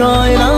বিষয়